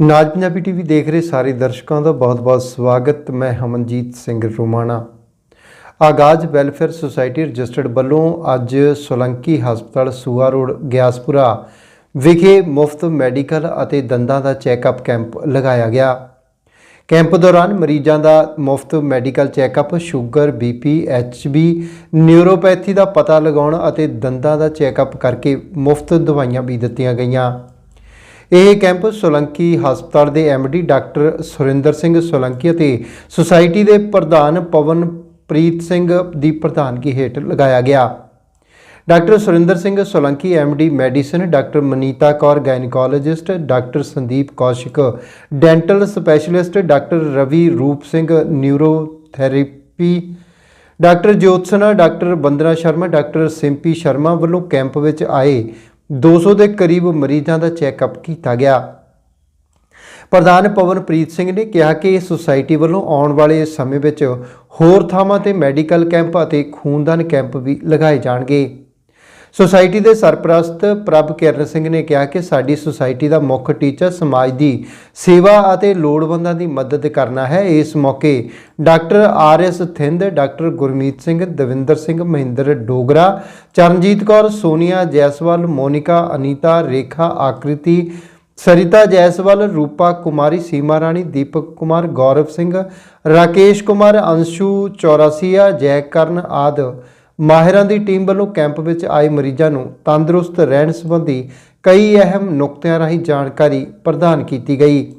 ਨਾਜ Punjabi TV ਦੇਖ ਰਹੇ ਸਾਰੇ ਦਰਸ਼ਕਾਂ ਦਾ ਬਹੁਤ-ਬਹੁਤ ਸਵਾਗਤ। ਮੈਂ ਹਮਨਜੀਤ ਸਿੰਘ ਰੋਮਾਣਾ। ਆਗਾਜ਼ ਵੈਲਫੇਅਰ ਸੁਸਾਇਟੀ ਰਜਿਸਟਰਡ ਵੱਲੋਂ ਅੱਜ ਸੋਲੰਕੀ ਹਸਪਤਾਲ ਸੂਆ ਰੋਡ, ਗਿਆਸਪੁਰਾ ਵਿਖੇ ਮੁਫਤ ਮੈਡੀਕਲ ਅਤੇ ਦੰਦਾਂ ਦਾ ਚੈੱਕਅਪ ਕੈਂਪ ਲਗਾਇਆ ਗਿਆ। ਕੈਂਪ ਦੌਰਾਨ ਮਰੀਜ਼ਾਂ ਦਾ ਮੁਫਤ medical checkup, sugar BP HB neuropathy ਦਾ ਪਤਾ ਲਗਾਉਣ ਅਤੇ ਦੰਦਾਂ ਦਾ ਚੈੱਕਅਪ ਕਰਕੇ ਮੁਫਤ ਦਵਾਈਆਂ ਵੀ ਦਿੱਤੀਆਂ ਗਈਆਂ। ਇਹ ਕੈਂਪ ਸੋਲੰਕੀ ਹਸਪਤਾਲ ਦੇ ਐਮਡੀ ਡਾਕਟਰ ਸੁਰਿੰਦਰ ਸਿੰਘ ਸੋਲੰਕੀ ਅਤੇ ਸੁਸਾਇਟੀ ਦੇ ਪ੍ਰਧਾਨ ਪਵਨਪ੍ਰੀਤ ਸਿੰਘ ਦੀ ਪ੍ਰਧਾਨਗੀ ਹੇਠ ਲਗਾਇਆ ਗਿਆ। Doctor Surinder Singh Solanki MD medicine doctor Manita Kaur gynaecologist doctor Sandeep Kaushik, dental specialist doctor Ravi Roop Singh, neurotherapy doctor Jyotsna, doctor Bandana Sharma, doctor Simpi Sharma ਵੱਲੋਂ camp ਵਿੱਚ ਆਏ 200 ਦੇ ਕਰੀਬ ਮਰੀਜ਼ਾਂ ਦਾ ਚੈੱਕਅਪ ਕੀਤਾ ਗਿਆ। ਪ੍ਰਧਾਨ ਪਵਨਪ੍ਰੀਤ ਸਿੰਘ ਨੇ ਕਿਹਾ ਕਿ ਇਸ ਸੁਸਾਇਟੀ ਵੱਲੋਂ ਆਉਣ ਵਾਲੇ ਸਮੇਂ ਵਿੱਚ ਹੋਰ ਥਾਵਾਂ ਤੇ ਮੈਡੀਕਲ ਕੈਂਪ ਅਤੇ ਖੂਨਦਾਨ ਕੈਂਪ ਵੀ ਲਗਾਏ ਜਾਣਗੇ। ਸੁਸਾਇਟੀ ਦੇ ਸਰਪ੍ਰਸਤ ਪ੍ਰਭ ਕਿਰਨ ਸਿੰਘ ਨੇ ਕਿਹਾ ਕਿ ਸਾਡੀ ਸੁਸਾਇਟੀ ਦਾ ਮੁੱਖ ਟੀਚਾ ਸਮਾਜ ਦੀ ਸੇਵਾ ਅਤੇ ਲੋੜਵੰਦਾਂ ਦੀ ਮਦਦ ਕਰਨਾ ਹੈ। ਇਸ ਮੌਕੇ doctor R S Thind, doctor Gurmeet Singh, Davinder Singh, Mahinder Dogra, Charanjit Kaur, Sonia Jaiswal, Monika, Anita, Rekha Akriti, Sarita Jaiswal, Rupa Kumari, Seema Rani, Deepak Kumar, Gaurav Singh, Rakesh Kumar, Anshu Chaurasia, Jaikaran ਆਦਿ। ਮਾਹਿਰਾਂ ਦੀ team ਵੱਲੋਂ camp ਵਿੱਚ ਆਏ ਮਰੀਜ਼ਾਂ ਨੂੰ ਤੰਦਰੁਸਤ ਰਹਿਣ ਸੰਬੰਧੀ ਕਈ ਅਹਿਮ ਨੁਕਤਿਆਂ ਰਾਹੀਂ ਜਾਣਕਾਰੀ ਪ੍ਰਦਾਨ ਕੀਤੀ ਗਈ।